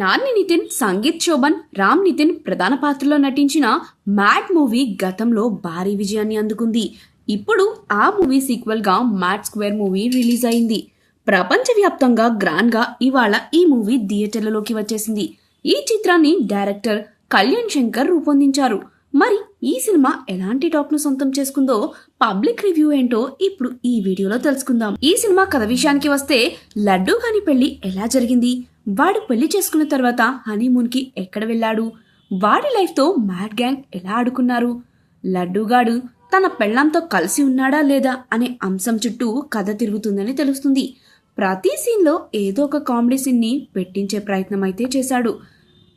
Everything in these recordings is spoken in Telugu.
నాని నితిన్ సంగీత్ శోభన్ రామ్ నితిన్ ప్రధాన పాత్రలో నటించిన మ్యాడ్ మూవీ గతంలో భారీ విజయాన్ని అందుకుంది. ఇప్పుడు ఆ మూవీ సీక్వెల్గా మ్యాడ్ స్క్వేర్ మూవీ రిలీజ్ అయింది. ప్రపంచవ్యాప్తంగా గ్రాండ్గా ఇవాళ ఈ మూవీ థియేటర్లలోకి వచ్చేసింది. ఈ చిత్రాన్ని డైరెక్టర్ కళ్యాణ్ శంకర్ రూపొందించారు. మరి ఈ సినిమా ఎలాంటి టాక్ను సొంతం చేసుకుందో పబ్లిక్ రివ్యూ ఏంటో ఇప్పుడు ఈ వీడియోలో తెలుసుకుందాం. ఈ సినిమా కథ విషయానికి వస్తే లడ్డూ కాని పెళ్ళి ఎలా జరిగింది? వాడు పెళ్ళి చేసుకున్న తర్వాత హనీమూన్కి ఎక్కడ వెళ్ళాడు? వాడి లైఫ్తో మ్యాడ్ గ్యాంగ్ ఎలా ఆడుకున్నారు? లడ్డూగాడు తన పెళ్ళంతో కలిసి ఉన్నాడా లేదా అనే అంశం చుట్టూ కథ తిరుగుతుందని తెలుస్తుంది. ప్రతి సీన్లో ఏదో ఒక కామెడీ సీన్ని పెట్టించే ప్రయత్నం అయితే చేశాడు.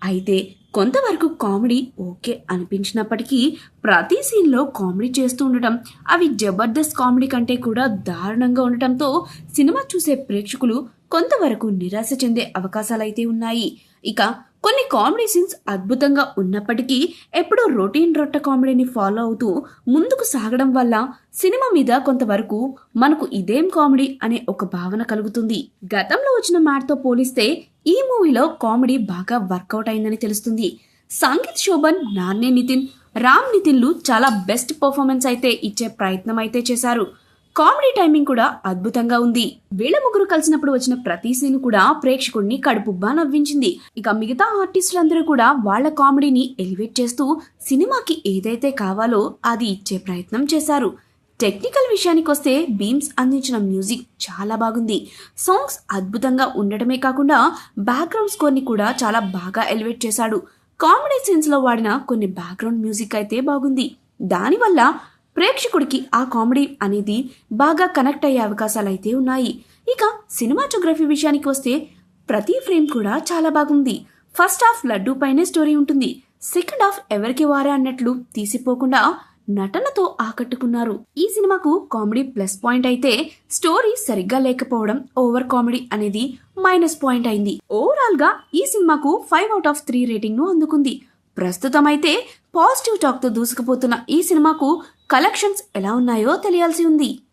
అయితే కొంతవరకు కామెడీ ఓకే అనిపించినప్పటికీ ప్రతి సీన్లో కామెడీ చేస్తూ ఉండటం అవి జబర్దస్త్ కామెడీ కంటే కూడా దారుణంగా ఉండటంతో సినిమా చూసే ప్రేక్షకులు కొంతవరకు నిరాశ చెందే అవకాశాలైతే ఉన్నాయి. ఇక కొన్ని కామెడీ సీన్స్ అద్భుతంగా ఉన్నప్పటికీ ఎప్పుడూ రొటీన్ రొట్ట కామెడీని ఫాలో అవుతూ ముందుకు సాగడం వల్ల సినిమా మీద కొంతవరకు మనకు ఇదేం కామెడీ అనే ఒక భావన కలుగుతుంది. గతంలో వచ్చిన మ్యాట్తో పోలిస్తే ఈ మూవీలో కామెడీ బాగా వర్కౌట్ అయిందని తెలుస్తుంది. సంగీత్ శోభన్ నాన్నే నితిన్ రామ్ నితిన్లు చాలా బెస్ట్ పర్ఫార్మెన్స్ అయితే ఇచ్చే ప్రయత్నం అయితే చేశారు. కామెడీ టైమింగ్ కూడా అద్భుతంగా ఉంది. వీళ్ళ ముగ్గురు కలిసినప్పుడు వచ్చిన ప్రతి సీన్ కూడా ప్రేక్షకుడిని కడుపుబ్బా నవ్వించింది. ఇక మిగతా ఆర్టిస్టులందరూ కూడా వాళ్ళ కామెడీని ఎలివేట్ చేస్తూ సినిమాకి ఏదైతే కావాలో అది ఇచ్చే ప్రయత్నం చేశారు. టెక్నికల్ విషయానికి వస్తే బీమ్స్ అందించిన మ్యూజిక్ చాలా బాగుంది. సాంగ్స్ అద్భుతంగా ఉండటమే కాకుండా బ్యాక్గ్రౌండ్ స్కోర్ని కూడా చాలా బాగా ఎలివేట్ చేశాడు. కామెడీ సీన్స్లో వాడిన కొన్ని బ్యాక్గ్రౌండ్ మ్యూజిక్ అయితే బాగుంది. దానివల్ల ప్రేక్షకుడికి ఆ కామెడీ అనేది బాగా కనెక్ట్ అయ్యే అవకాశాలు అయితే ఉన్నాయి. ఇక సినిమాటోగ్రఫీ విషయానికి వస్తే ప్రతి ఫ్రేమ్ కూడా చాలా బాగుంది. ఫస్ట్ హాఫ్ లడ్డూ పైనే స్టోరీ ఉంటుంది. సెకండ్ హాఫ్ ఎవరికి వారే అన్నట్లు తీసిపోకుండా నటనతో ఆకట్టుకున్నారు. ఈ సినిమాకు కామెడీ ప్లస్ పాయింట్ అయితే స్టోరీ సరిగ్గా లేకపోవడం ఓవర్ కామెడీ అనేది మైనస్ పాయింట్ అయింది. ఓవరాల్గా ఈ సినిమాకు ఫైవ్ అవుట్ ఆఫ్ త్రీ రేటింగ్ను అందుకుంది. ప్రస్తుతం అయితే పాజిటివ్ టాక్తో దూసుకుపోతున్న ఈ సినిమాకు కలెక్షన్స్ ఎలా ఉన్నాయో తెలియాల్సి ఉంది.